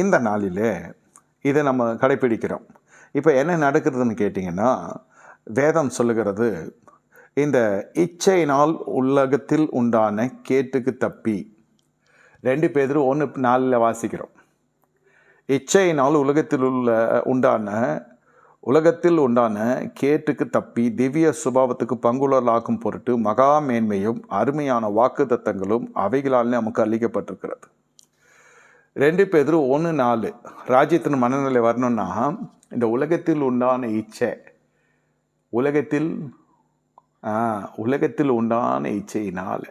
இந்த நாளிலே இதை நம்ம கடைப்பிடிக்கிறோம். இப்போ என்ன நடக்கிறதுன்னு கேட்டிங்கன்னா வேதம் சொல்லுகிறது இந்த இச்சையினால் உலகத்தில் உண்டான கேட்டுக்கு தப்பி. ரெண்டு பேரும் ஒன்று நாளில் வாசிக்கிறோம். இச்சையினால் உலகத்தில் உள்ள உண்டான உலகத்தில் உண்டான கேட்டுக்கு தப்பி திவ்ய சுபாவத்துக்கு பங்குள்ளலாக்கும் பொருட்டு மகா மேன்மையும் அருமையான வாக்குத்தத்தங்களும் அவைகளால் நமக்கு அளிக்கப்பட்டிருக்கிறது. ரெண்டு பேரும் ஒன்று நாலு. ராஜ்யத்தின் மனநிலை வரணும்னா இந்த உலகத்தில் உண்டான இச்சை உலகத்தில் ஆ, உலகத்தில் உண்டான இச்சையினால்.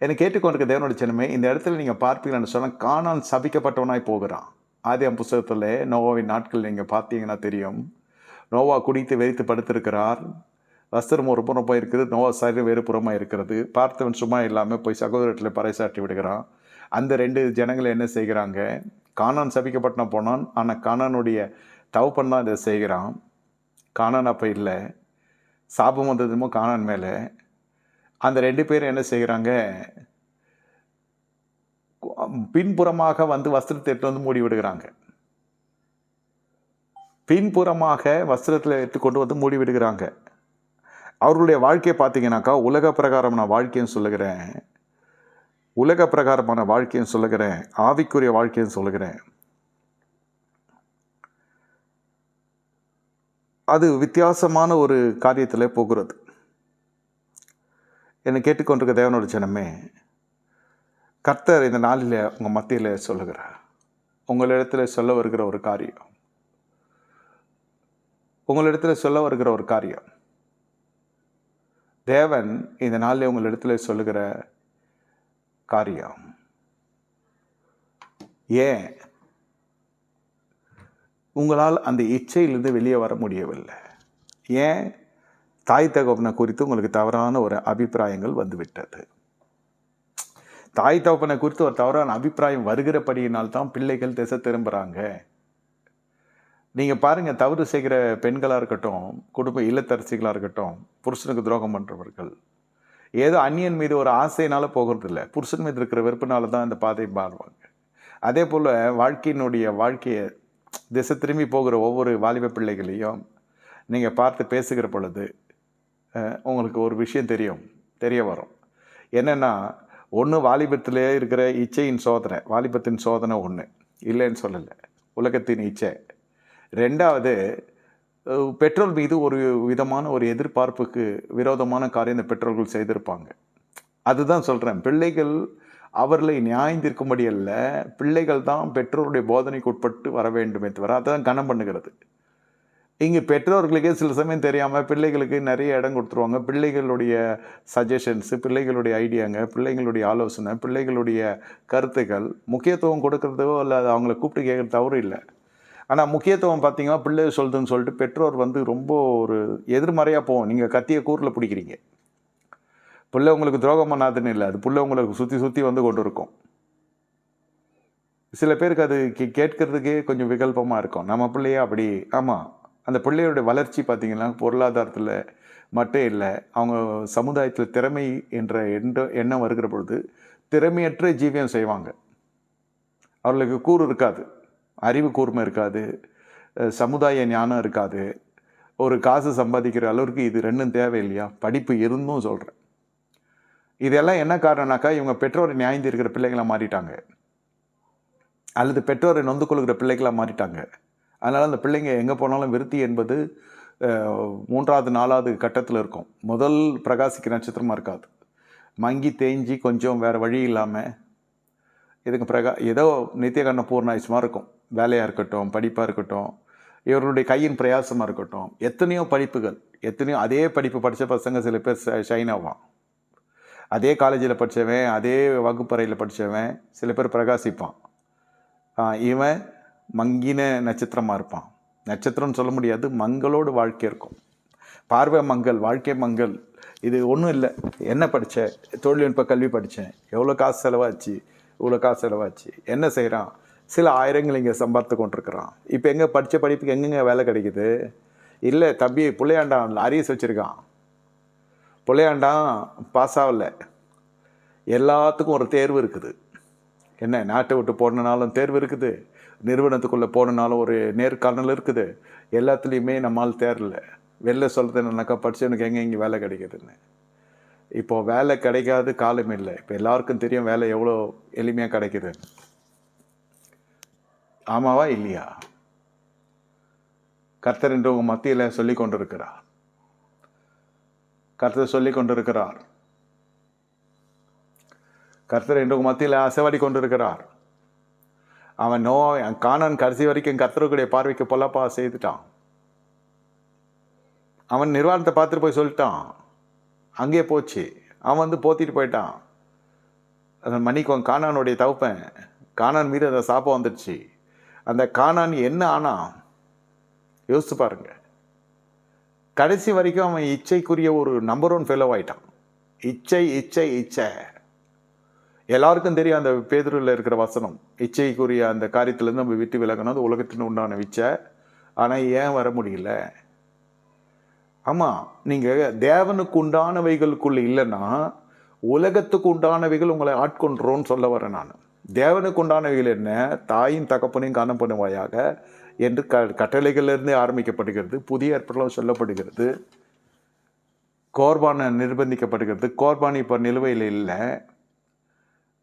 என்னை கேட்டுக்கொண்டிருக்க தேவனோட சின்னமே இந்த இடத்துல நீங்கள் பார்ப்பீங்கன்னு சொன்னால் காணான் சபிக்கப்பட்டவனாய் போகிறான். ஆதியம் புஸ்தகத்தில் நோவாவின் நாட்கள் நீங்கள் பார்த்தீங்கன்னா தெரியும். நோவா குடித்து வெறித்து படுத்திருக்கிறார். வஸ்திரம் ஒரு புறம் போயிருக்குது நோவா சரீரம் வேறு புறமாக இருக்கிறது. பார்த்தவன் சும்மா இல்லாமல் போய் சகோதரத்தில் பறைசாட்டி விடுகிறான். அந்த ரெண்டு ஜனங்கள் என்ன செய்கிறாங்க? காணான் சபிக்கப்பட்டினம் போனான். ஆனால் காணானுடைய தவப்பன் தான் இதை செய்கிறான். காணான் அப்போ இல்லை. சாபம் வந்ததுமோ காணான் மேலே. அந்த ரெண்டு பேரும் என்ன செய்கிறாங்க? பின்புறமாக வந்து வஸ்திரத்தை எடுத்து வந்து மூடி விடுகிறாங்க. பின்புறமாக வஸ்திரத்தில் எடுத்து கொண்டு வந்து மூடி விடுகிறாங்க. அவர்களுடைய வாழ்க்கையை பார்த்தீங்கன்னாக்கா உலக பிரகாரம் நான் வாழ்க்கைன்னு சொல்லுகிறேன். உலக பிரகாரமான வாழ்க்கைன்னு சொல்லுகிறேன் ஆவிக்குரிய வாழ்க்கைன்னு சொல்லுகிறேன். அது வித்தியாசமான ஒரு காரியத்தில் போகிறது. என்னை கேட்டுக்கொண்டிருக்க தேவனோட ஜனமே கர்த்தர் இந்த நாளில் உங்கள் மத்தியில் சொல்லுகிறார். உங்களிடத்தில் சொல்ல வருகிற ஒரு காரியம். உங்களிடத்தில் சொல்ல வருகிற ஒரு காரியம். தேவன் இந்த நாளில் உங்களிடத்தில் சொல்லுகிற காரியம். ஏன்? உங்களால் அந்த இச்சையிலிருந்து வெளியே வர முடியவில்லை. ஏன்? தாய் தகப்பனை குறித்து உங்களுக்கு தவறான ஒரு அபிப்பிராயங்கள் வந்துவிட்டது. தாய் தகப்பனை குறித்து ஒரு தவறான அபிப்பிராயம் வருகிறபடியினால் தான் பிள்ளைகள் திசை திரும்புகிறாங்க நீங்கள் பாருங்கள் தவறு செய்கிற பெண்களாக இருக்கட்டும் குடும்ப இல்லத்தரசிகளாக இருக்கட்டும் புருஷனுக்கு துரோகம் பண்ணுறவர்கள் ஏதோ அந்நியன் மீது ஒரு ஆசையினால போகிறது இல்லை புருஷன் மீது இருக்கிற வெறுப்பினால தான் இந்த பாதை மாறுவாங்க. அதே போல் வாழ்க்கையினுடைய வாழ்க்கையை திசை திரும்பி போகிற ஒவ்வொரு வாலிப பிள்ளைகளையும் நீங்கள் பார்த்து பேசுகிற பொழுது உங்களுக்கு ஒரு விஷயம் தெரியும் தெரிய வரும். என்னென்னா ஒன்று வாலிபத்திலே இருக்கிற இச்சையின் சோதனை வாலிபத்தின் சோதனை ஒன்று இல்லைன்னு சொல்லலை. உலகத்தின் இச்சை. ரெண்டாவது பெட்ரோல் மீது ஒரு விதமான ஒரு எதிர்பார்ப்புக்கு விரோதமான காரியம் இந்த பெற்றோர்கள் செய்திருப்பாங்க. அதுதான் சொல்கிறேன் பிள்ளைகள் அவர்களை நியாயந்திருக்கும்படி அல்ல பிள்ளைகள் தான் பெற்றோருடைய போதனைக்கு உட்பட்டு வர வேண்டுமே தவிர அதுதான் கனம் பண்ணுகிறது. இங்கே பெற்றோர்களுக்கே சில சமயம் தெரியாமல் பிள்ளைகளுக்கு நிறைய இடம் கொடுத்துருவாங்க. பிள்ளைகளுடைய சஜஷன்ஸு பிள்ளைகளுடைய ஐடியாங்க பிள்ளைங்களுடைய ஆலோசனை பிள்ளைகளுடைய கருத்துக்கள் முக்கியத்துவம் கொடுக்கறதோ இல்லை அவங்கள கூப்பிட்டு கேட்குறது தவறு இல்லை. ஆனால் முக்கியத்துவம் பார்த்தீங்கன்னா பிள்ளை சொல்லுதுன்னு சொல்லிட்டு பெற்றோர் வந்து ரொம்ப ஒரு எதிர்மறையாக போகும். நீங்கள் கத்திய கூரில் பிடிக்கிறீங்க. பிள்ளை உங்களுக்கு துரோகம் பண்ணாதுன்னு இல்லை. அது பிள்ளை உங்களுக்கு சுற்றி சுற்றி வந்து கொண்டு இருக்கும். சில பேருக்கு அது கே- கேட்கறதுக்கே கொஞ்சம் விகல்பமாக இருக்கும். நம்ம பிள்ளையே அப்படி ஆமாம் அந்த பிள்ளையோட வளர்ச்சி பார்த்திங்கன்னா பொருளாதாரத்தில் மட்டும் இல்லை அவங்க சமுதாயத்தில் திறமை என்ற என்ற எண்ணம் வருகிற பொழுது திறமையற்ற ஜீவியம் செய்வாங்க. அவர்களுக்கு கூறு இருக்காது. அறிவு கூர்மை இருக்காது சமுதாய ஞானம் இருக்காது. ஒரு காசு சம்பாதிக்கிற அளவுக்கு இது ரெண்டும் தேவை இல்லையா படிப்பு இருந்தும் சொல்கிறேன் இதெல்லாம் என்ன காரணம்னாக்கா இவங்க பெற்றோரை நியாயந்து இருக்கிற பிள்ளைங்களா மாறிட்டாங்க. அல்லது பெற்றோரை நொந்து கொள்கிற பிள்ளைகளாக மாறிட்டாங்க. அதனால் அந்த பிள்ளைங்க எங்கே போனாலும் விருத்தி என்பது மூன்றாவது நாலாவது கட்டத்தில் இருக்கும். முதல் பிரகாசிக்க நட்சத்திரமாக இருக்காது. மங்கி தேஞ்சி கொஞ்சம் வேறு வழி இல்லாமல் இதுக்கு பிரகா ஏதோ நித்தியகண்ண பூர்ணாயுஷமாக இருக்கும் வேலையாக இருக்கட்டும் படிப்பாக இருக்கட்டும் இவர்களுடைய கையின் பிரயாசமாக இருக்கட்டும் எத்தனையோ படிப்புகள் எத்தனையோ அதே படிப்பு படித்த பசங்க சில பேர் ஷைன் ஆவான். அதே காலேஜில் படித்தவன் அதே வகுப்பறையில் படித்தவன் சில பேர் பிரகாசிப்பான். இவன் மங்கின நட்சத்திரமாக இருப்பான். நட்சத்திரம்னு சொல்ல முடியாது மங்களோடு வாழ்க்கை இருக்கும். பார்வை மங்கள் வாழ்க்கை மங்கள் இது ஒன்றும் இல்லை. என்ன படித்த தொழில்நுட்ப கல்வி படித்தேன் எவ்வளோ காசு செலவாச்சு? இவ்வளோ காசு செலவாச்சு. என்ன செய்கிறான் சில ஆயிரங்கள் இங்கே சம்பாதித்து கொண்டிருக்கிறான். இப்போ எங்கே படித்த படிப்புக்கு எங்கெங்கே வேலை கிடைக்குது? இல்லை தம்பி பிள்ளையாண்டான் அரியஸ் வச்சுருக்கான். பிள்ளையாண்டான் பாஸ் ஆகலை. எல்லாத்துக்கும் ஒரு தேர்வு இருக்குது. என்ன நாட்டை விட்டு போனனாலும் தேர்வு இருக்குது. நிறுவனத்துக்குள்ளே போனனாலும் ஒரு நேர்காணல் இருக்குது. எல்லாத்துலேயுமே நம்மால் தேரல. வெளில சொல்கிறது என்னன்னாக்கா படித்து எனக்கு எங்கே இங்கே வேலை கிடைக்குதுன்னு. இப்போது வேலை கிடைக்காத காலம் இல்லை. இப்போ எல்லாருக்கும் தெரியும் வேலை எவ்வளோ எளிமையாக கிடைக்குது. ஆமாவா இல்லையா? கர்த்தர் என்று உங்கள் மத்தியில் சொல்லி கொண்டிருக்கிறார். கர்த்தர் சொல்லி கொண்டிருக்கிறார். கர்த்தர் என்று உங்கள் மத்தியில் அசைவாடி கொண்டிருக்கிறார். அவன் நோ காணன் கடைசி வரைக்கும் கர்த்தருக்குடைய பார்வைக்கு பொல்லப்பா செய்துட்டான். அவன் நிர்வாணத்தை பார்த்துட்டு போய் சொல்லிட்டான். அங்கேயே போச்சு. அவன் வந்து போத்திட்டு போயிட்டான். அந்த மணிக்கு காணானுடைய தவப்பேன் காணான் மீது அந்த சாப்பம் வந்துடுச்சு. அந்த காணான் என்ன ஆனா யோசிச்சு பாருங்க. கடைசி வரைக்கும் அவன் இச்சைக்குரிய ஒரு நம்பர் ஒன் ஃபெலோ ஆயிட்டான். இச்சை இச்சை இச்சை. எல்லாருக்கும் தெரியும் அந்த பேதூரில் இருக்கிற வசனம். இச்சைக்குரிய அந்த காரியத்திலேருந்து நம்ம விட்டு விலகணும் அது உலகத்தின் உண்டான இச்சை ஆனால் ஏன் வர முடியல? ஆமாம் நீங்கள் தேவனுக்கு உண்டானவைகளுக்குள்ள இல்லைன்னா உலகத்துக்கு உண்டானவைகள் உங்களை ஆட்கொண்டுறோன்னு சொல்ல வரேன் நான். தேவனுக்கு உண்டானவைகள் என்ன? தாயின் தகப்பனையும் காணம் பண்ணுவாயாக என்று க கட்டளைகளிலிருந்து ஆரம்பிக்கப்படுகிறது புதிய ஏற்பாடுகளும் சொல்லப்படுகிறது. கோர்பானை நிர்பந்திக்கப்படுகிறது. கோர்பான் இப்போ நிலுவையில் இல்லை.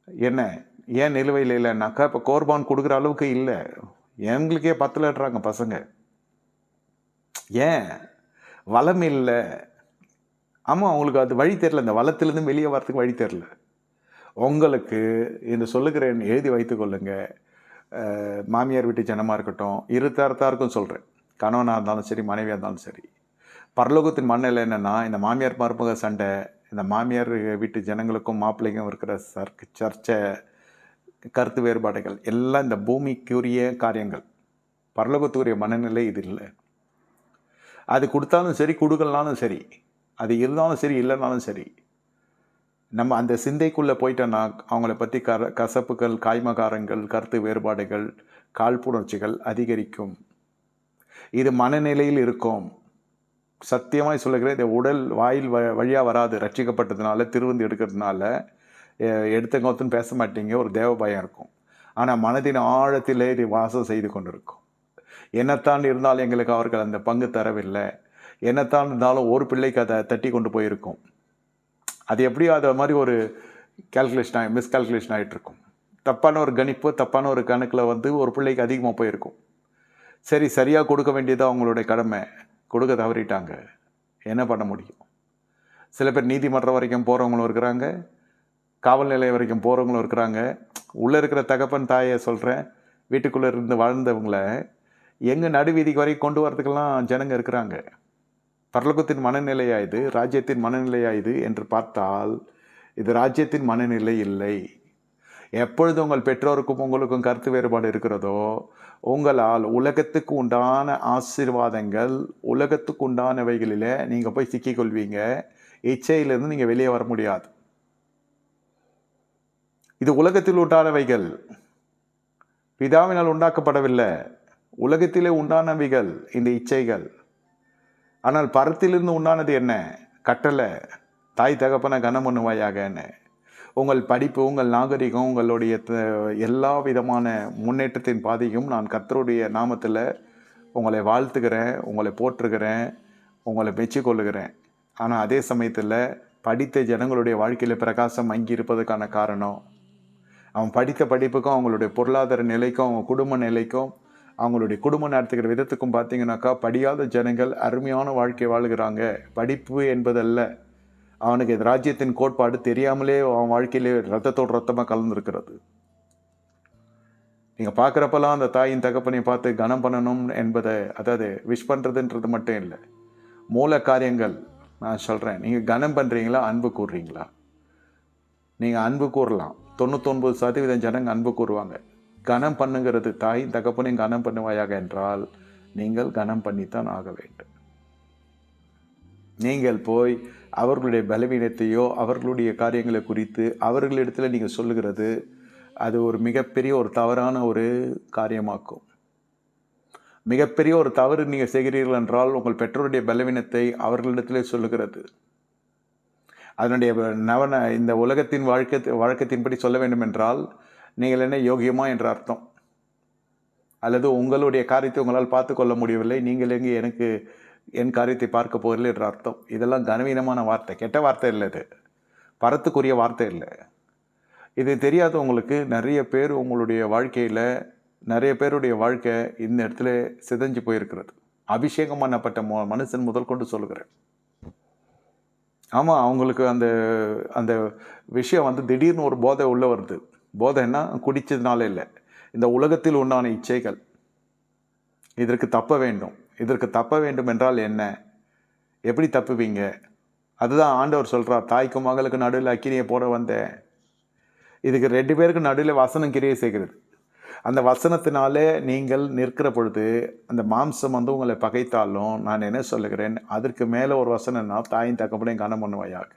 என்ன? ஏன் நிலுவையில் இல்லைன்னாக்கா இப்போ கோர்பான் கொடுக்குற அளவுக்கு இல்லை. எங்களுக்கே பத்தலன்றாங்க பசங்க. ஏன்? வளம் இல்லை. ஆமாம் அவங்களுக்கு அது வழி தெரில இந்த வளத்திலேருந்து வெளியே வரத்துக்கு வழி தெரில உங்களுக்கு இந்த சொல்லுகிறேன் எழுதி வைத்துக்கொள்ளுங்க மாமியார் வீட்டு ஜனமாக இருக்கட்டும். இரு தரத்தாருக்கும் சொல்கிறேன் கணவனாக இருந்தாலும் சரி மனைவியாக இருந்தாலும் சரி. பரலோகத்தின் மண்ணில் என்னென்னா இந்த மாமியார் மருமக சண்டை இந்த மாமியார் வீட்டு ஜனங்களுக்கும் மாப்பிள்ளைக்கும் இருக்கிற சர்க்கு சர்ச்சை கருத்து வேறுபாடுகள் எல்லாம் இந்த பூமிக்குரிய காரியங்கள். பரலோகத்துக்குரிய மனநிலை இது இல்லை. அது கொடுத்தாலும் சரி கொடுக்கலனாலும் சரி அது இருந்தாலும் சரி இல்லைனாலும் சரி நம்ம அந்த சிந்தைக்குள்ளே போயிட்டோன்னா அவங்கள பற்றி கர கசப்புகள் காய்மகாரங்கள் கருத்து வேறுபாடுகள் காழ்ப்புணர்ச்சிகள் அதிகரிக்கும். இது மனநிலையில் இருக்கும். சத்தியமாய் சொல்லுகிறேன் இந்த உடல் வாயில் வ வழியாக வராது ரட்சிக்கப்பட்டதுனால திருவந்து எடுக்கிறதுனால எடுத்தங்கோத்துன்னு பேச மாட்டீங்க ஒரு தேவ பயம் இருக்கும். ஆனால் மனதின் ஆழத்திலே இது வாசம் செய்து கொண்டிருக்கும். என்னத்தான் இருந்தாலும் எங்களுக்கு அவர்கள் அந்த பங்கு தரவில்லை. என்னத்தான் இருந்தாலும் ஒரு பிள்ளைக்கு அதை தட்டி கொண்டு போயிருக்கும். அது எப்படியோ அதை மாதிரி ஒரு கேல்குலேஷன் ஆகி மிஸ்கால்குலேஷன் ஆகிட்டுருக்கும் தப்பான ஒரு கணிப்பு தப்பான ஒரு கணக்கில் வந்து ஒரு பிள்ளைக்கு அதிகமாக போயிருக்கும். சரி சரியாக கொடுக்க வேண்டியது அவங்களுடைய கடமை. கொடுக்க தவறிட்டாங்க. என்ன பண்ண முடியும்? சில பேர் நீதிமன்றம் வரைக்கும் போகிறவங்களும் இருக்கிறாங்க. காவல் நிலையம் வரைக்கும் போகிறவங்களும் இருக்கிறாங்க. உள்ளே இருக்கிற தகப்பன் தாயை சொல்கிறேன் வீட்டுக்குள்ளே இருந்து வாழ்ந்தவங்கள எங்கே நடுவீதிக்கு வரைக்கும் கொண்டு வரதுக்கெல்லாம் ஜனங்க இருக்கிறாங்க. பரலோகத்தின் மனநிலையா இது ராஜ்யத்தின் மனநிலையா இது என்று பார்த்தால் இது ராஜ்யத்தின் மனநிலை இல்லை. எப்பொழுது உங்கள் பெற்றோருக்கும் உங்களுக்கும் கருத்து வேறுபாடு இருக்கிறதோ உங்களால் உலகத்துக்கு உண்டான ஆசீர்வாதங்கள் உலகத்துக்கு உண்டானவைகளில் நீங்கள் போய் சிக்கிக்கொள்வீங்க. இச்சையிலிருந்து நீங்கள் வெளியே வர முடியாது. இது உலகத்தில் உண்டானவைகள். பிதாவினால் உண்டாக்கப்படவில்லை. உலகத்திலே உண்டானவைகள் இந்த இச்சைகள். ஆனால் பரத்திலிருந்து உண்டானது என்ன? கட்டளை தாய் தகப்பனை கனம் பண்ணுவாயாகன்னு உங்கள் படிப்பு உங்கள் நாகரிகம் உங்களுடைய த- எல்லா விதமான முன்னேற்றத்தின் பாதையும் நான் கர்த்தருடைய நாமத்தில் உங்களை வாழ்த்துக்கிறேன் உங்களை போற்றுகிறேன் உங்களை மெச்சிக்கொள்ளுகிறேன். ஆனால் அதே சமயத்தில் படித்த ஜனங்களுடைய வாழ்க்கையில் பிரகாசம் அங்கி இருப்பதற்கான காரணம். அவன் படித்த படிப்புக்கும் அவங்களுடைய பொருளாதார நிலைக்கும் அவங்க குடும்ப நிலைக்கும் அவங்களுடைய குடும்பம் நடத்துகிற விதத்துக்கும் பார்த்தீங்கன்னாக்கா படியாத ஜனங்கள் அருமையான வாழ்க்கை வாழ்கிறாங்க. படிப்பு என்பதல்ல. அவனுக்கு ராஜ்யத்தின் கோட்பாடு தெரியாமலே அவன் வாழ்க்கையிலே ரத்தத்தோடு ரத்தமாக கலந்துருக்கிறது. நீங்கள் பார்க்குறப்பெல்லாம் அந்த தாயின் தகப்பனை பார்த்து கனம் பண்ணணும் என்பதை அதாவது விஷ் பண்ணுறதுன்றது மட்டும் இல்லை. மூல காரியங்கள் நான் சொல்கிறேன் நீங்கள் கனம் பண்ணுறீங்களா அன்பு கூறுறீங்களா நீங்கள் அன்பு கூறலாம். தொண்ணூத்தொன்பது சதவீதம் ஜனங்க அன்பு கூறுவாங்க. கனம் பண்ணுங்கிறது தாய் தகப்பனையும் கனம் பண்ணுவாயாக என்றால் நீங்கள் கனம் பண்ணித்தான் ஆக வேண்டும். நீங்கள் போய் அவர்களுடைய பலவீனத்தையோ அவர்களுடைய காரியங்களை குறித்து அவர்களிடத்தில் நீங்கள் சொல்லுகிறது அது ஒரு மிகப்பெரிய ஒரு தவறான ஒரு காரியமாக்கும். மிகப்பெரிய ஒரு தவறு நீங்கள் செய்கிறீர்கள் என்றால் உங்கள் பெற்றோருடைய பலவீனத்தை அவர்களிடத்திலே சொல்லுகிறது. அதனுடைய நவன இந்த உலகத்தின் வாழ்க்கை வழக்கத்தின்படி சொல்ல வேண்டும் என்றால் நீங்கள் என்ன யோகியமா என்ற அர்த்தம். அல்லது உங்களுடைய காரியத்தை உங்களால் பார்த்து கொள்ள முடியவில்லை நீங்கள் எங்கே எனக்கு என் காரியத்தை பார்க்க போகிறீர்கள் என்ற அர்த்தம். இதெல்லாம் கனவீனமான வார்த்தை கெட்ட வார்த்தை இல்லை இது. பரத்துக்குரிய வார்த்தை இல்லை இது தெரியாத உங்களுக்கு நிறைய பேர் உங்களுடைய வாழ்க்கையில் நிறைய பேருடைய வாழ்க்கை இந்த இடத்துல சிதைஞ்சு போயிருக்கிறது. அபிஷேகம் பண்ணப்பட்ட மோ மனுஷன் முதல் கொண்டு சொல்லுகிறேன். ஆமாம் அவங்களுக்கு அந்த அந்த விஷயம் வந்து திடீர்னு ஒரு போதை உள்ளே வருது. போதைன்னா குடித்ததுனால இல்லை. இந்த உலகத்தில் உண்டான இச்சைகள் இதற்கு தப்ப வேண்டும். இதற்கு தப்ப வேண்டும் என்றால் என்ன? எப்படி தப்புவீங்க? அதுதான் ஆண்டவர் சொல்கிறார் தாய்க்கும் மகளுக்கு நடுவில் அக்கிரியை போட வந்தேன் இதுக்கு ரெண்டு பேருக்கு நடுவில் வசனம் கிரியை செய்கிறது அந்த வசனத்தினாலே நீங்கள் நிற்கிற பொழுது அந்த மாம்சம் வந்து உங்களை பகைத்தாலும் நான் என்ன சொல்லுகிறேன்? அதற்கு மேலே ஒரு வசனம்னா தாயின் தகப்பனையும் கனம் பண்ணுவையாக.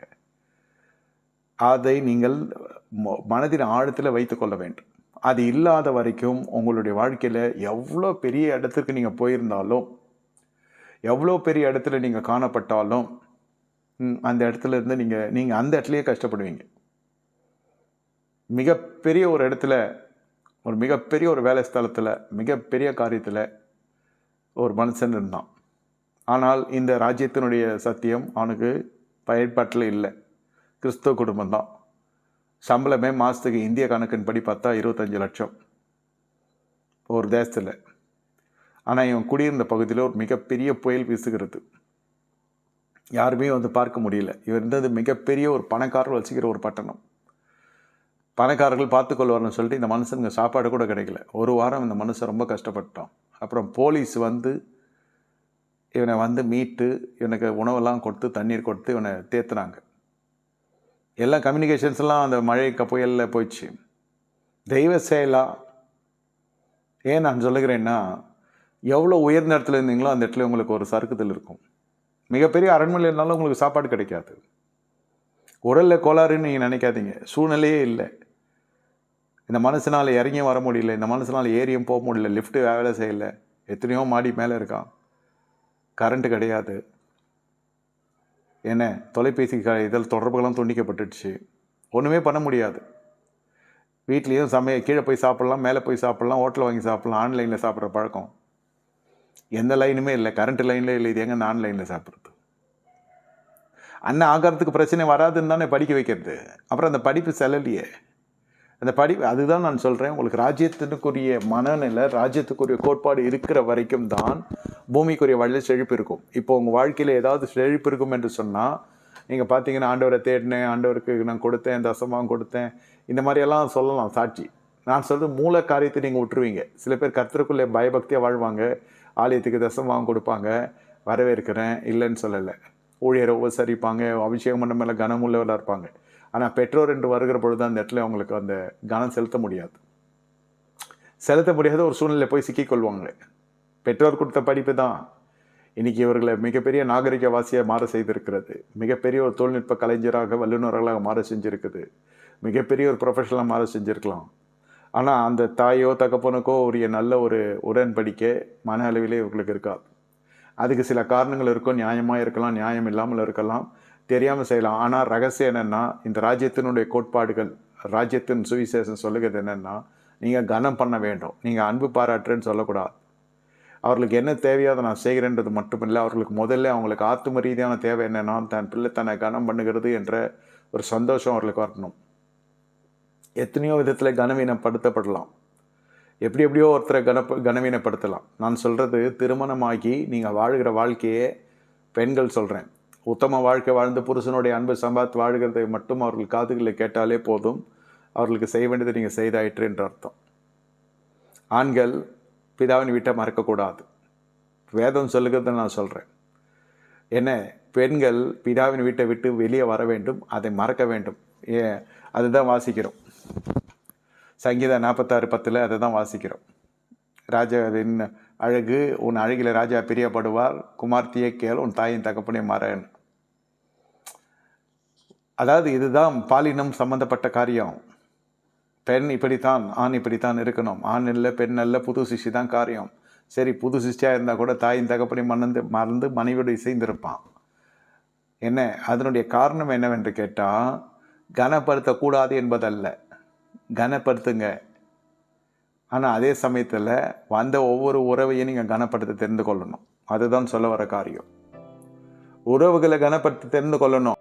அதை நீங்கள் மனதின் ஆழத்தில் வைத்துக்கொள்ள வேண்டும். அது இல்லாத வரைக்கும் உங்களுடைய வாழ்க்கையில் எவ்வளோ பெரிய இடத்துக்கு நீங்கள் போயிருந்தாலும் எவ்வளோ பெரிய இடத்துல நீங்கள் காணப்பட்டாலும் அந்த இடத்துல இருந்து நீங்கள் நீங்கள் அந்த இடத்துலையே கஷ்டப்படுவீங்க. மிகப்பெரிய ஒரு இடத்துல ஒரு மிகப்பெரிய ஒரு வேலை ஸ்தலத்தில் மிகப்பெரிய காரியத்தில் ஒரு மனுஷன் இருந்தான். ஆனால் இந்த ராஜ்யத்தினுடைய சத்தியம் அவனுக்கு பயன்பாட்டில் இல்லை. கிறிஸ்துவ குடும்பம் தான் சம்பளமே மாதத்துக்கு இந்திய கணக்கின்படி பார்த்தா இருபத்தஞ்சி லட்சம். ஒரு தேசத்தில். ஆனால் இவன் குடியிருந்த பகுதியில் ஒரு மிகப்பெரிய புயல் வீசுகிறது. யாருமே வந்து பார்க்க முடியல. இவர் இருந்தது மிகப்பெரிய ஒரு பணக்காரர் வச்சுக்கிற ஒரு பட்டணம். பணக்காரர்கள் பார்த்துக்கொள்வார்னு சொல்லிட்டு இந்த மனுஷனுங்க சாப்பாடு கூட கிடைக்கல. ஒரு வாரம் இந்த மனுஷன் ரொம்ப கஷ்டப்பட்டான். அப்புறம் போலீஸ் வந்து இவனை வந்து மீட்டு இவனுக்கு உணவெல்லாம் கொடுத்து தண்ணீர் கொடுத்து இவனை தேத்துனாங்க. எல்லா கம்யூனிகேஷன்ஸ் எல்லாம் அந்த மழை க- போயிடுச்சு. தெய்வ செயலா? ஏன் நான் சொல்லுகிறேன்னா எவ்வளோ உயர்ந்த இடத்துல இருந்தீங்களோ அந்த இடத்துல உங்களுக்கு ஒரு சறுக்குதல் இருக்கும். மிகப்பெரிய அரண்மனை இருந்தாலும் உங்களுக்கு சாப்பாடு கிடைக்காது. உடலில் கோளாறுன்னு நீங்கள் நினைக்காதீங்க. சூழ்நிலையே இல்லை. இந்த மனசினால் இறங்கியும் வர முடியல. இந்த மனசினால் ஏறியும் போக முடியல. லிஃப்ட்டு வேலை செய்யலை. எத்தனையோ மாடி மேலே இருக்கான். கரண்ட்டு கிடையாது. என்ன தொலைபேசி இதில் தொடர்புகள்லாம் துண்டிக்கப்பட்டுடுச்சு. ஒன்றுமே பண்ண முடியாது. வீட்லேயும் சமைய கீழே போய் சாப்பிட்லாம் மேலே போய் சாப்பிட்லாம் ஹோட்டலில் வாங்கி சாப்பிட்லாம் ஆன்லைனில் சாப்பிட்ற பழக்கம். எந்த லைனுமே இல்லை. கரண்ட் லைனில் இல்லை. இது எங்கே ஆன்லைனில் சாப்பிட்றது? அண்ணன் ஆகாரத்துக்கு பிரச்சனை வராதுன்னு தானே படிக்க வைக்கிறது. அப்புறம் அந்த படிப்பு செல்லலையே. அந்த படி அதுதான் நான் சொல்கிறேன் உங்களுக்கு ராஜ்யத்தினுக்குரிய மனநிலை ராஜ்யத்துக்குரிய கோட்பாடு இருக்கிற வரைக்கும் தான் பூமிக்குரிய வழியில் செழிப்பு இருக்கும். இப்போ உங்கள் வாழ்க்கையில் ஏதாவது செழிப்பு இருக்கும் என்று சொன்னால் நீங்கள் பார்த்தீங்கன்னா ஆண்டவரை தேடினேன் ஆண்டவருக்கு நான் கொடுத்தேன் தசமாக கொடுத்தேன். இந்த மாதிரியெல்லாம் சொல்லலாம் சாட்சி. நான் சொல்கிறது மூல காரியத்தை நீங்கள் விட்டுருவீங்க சில பேர் கர்த்தருக்குள்ளே பயபக்தியாக வாழ்வாங்க. ஆலயத்துக்கு தசமாகவும் கொடுப்பாங்க. வரவேற்கிறேன் இல்லைன்னு சொல்லலை. ஊழியரை உபசரிப்பாங்க அபிஷேகம் பண்ண மேலே கனமுள்ளவர்களாக இருப்பாங்க. ஆனால் பெற்றோர் என்று வருகிற பொழுது அந்த இடத்துல அவங்களுக்கு அந்த கனம் செலுத்த முடியாது. செலுத்த முடியாத ஒரு சூழ்நிலை போய் சிக்கிக்கொள்வாங்க பெற்றோர் கொடுத்த படிப்பு தான். இன்னைக்கு இவர்களை மிகப்பெரிய நாகரிகவாசியாக மாற செய்திருக்கிறது. மிகப்பெரிய ஒரு தொழில்நுட்ப கலைஞராக வல்லுநர்களாக மாற செஞ்சுருக்குது. மிகப்பெரிய ஒரு ப்ரொஃபஷனலாக மாற செஞ்சுருக்கலாம். ஆனால் அந்த தாயோ தகப்பனுக்கோ உரிய நல்ல ஒரு உடன்படிக்கை மன அளவிலே இவர்களுக்கு இருக்காது. அதுக்கு சில காரணங்கள் இருக்கும். நியாயமாக இருக்கலாம். நியாயம் இல்லாமல் இருக்கலாம். தெரியாமல் செய்யலாம். ஆனால் ரகசியம் என்னென்னா இந்த ராஜ்யத்தினுடைய கோட்பாடுகள் ராஜ்யத்தின் சுவிசேஷம் சொல்லுகிறது என்னென்னா நீங்கள் கனம் பண்ண வேண்டும். நீங்கள் அன்பு பாராட்டுறேன்னு சொல்லக்கூடாது. அவர்களுக்கு என்ன தேவையோ அதை நான் செய்கிறேன்றது மட்டுமில்லை. அவர்களுக்கு முதல்ல அவங்களுக்கு ஆத்தும ரீதியான தேவை என்னென்னா தன் பிள்ளை தன்னை கனம் பண்ணுகிறது என்ற ஒரு சந்தோஷம் அவர்களுக்கு வரணும். எத்தனையோ விதத்தில் கனவீனப்படுத்தப்படலாம். எப்படி எப்படியோ ஒருத்தரை கனப்ப கனவீனப்படுத்தலாம். நான் சொல்கிறது திருமணமாகி நீங்கள் வாழ்கிற வாழ்க்கையே பெண்கள் சொல்கிறேன் உத்தம வாழ்க்கை வாழ்ந்து புருஷனுடைய அன்பு சம்பாத் வாழ்கிறதை மட்டும் அவர்கள் காதுகளில் கேட்டாலே போதும். அவர்களுக்கு செய்ய வேண்டியதை நீங்கள் செய்தாயிற்று என்று அர்த்தம். ஆண்கள் பிதாவின் வீட்டை மறக்கக்கூடாது. வேதம் சொல்லுகிறத நான் சொல்கிறேன் என்ன? பெண்கள் பிதாவின் வீட்டை விட்டு வெளியே வர வேண்டும் அதை மறக்க வேண்டும். ஏ அதுதான் வாசிக்கிறோம். சங்கீதா நாற்பத்தாறு பத்தில் அதை தான் வாசிக்கிறோம் ராஜாவின் அழகு உன் அழகில் ராஜா பிரியப்படுவார். குமார்த்தியை கேள் உன் தாயின் தகப்பனே மறன். அதாவது இதுதான் பாலினம் சம்பந்தப்பட்ட காரியம். பெண் இப்படித்தான் ஆண் இப்படித்தான் இருக்கணும். ஆண் இல்லை பெண் அல்ல புது சிஷ்டி தான் காரியம். சரி புது சிஷ்டியாக இருந்தால் கூட தாயின் தகப்படி மணந்து மறந்து மனைவியோடு இசைந்திருப்பான். என்ன? அதனுடைய காரணம் என்னவென்று கேட்டால் கனப்படுத்தக்கூடாது என்பதல்ல. கனப்படுத்துங்க. ஆனால் அதே சமயத்தில் வந்த ஒவ்வொரு உறவையும் நீங்கள் கனப்படுத்த தெரிந்து கொள்ளணும். அதுதான் சொல்ல வர காரியம். உறவுகளை கனப்படுத்த தெரிந்து கொள்ளணும்.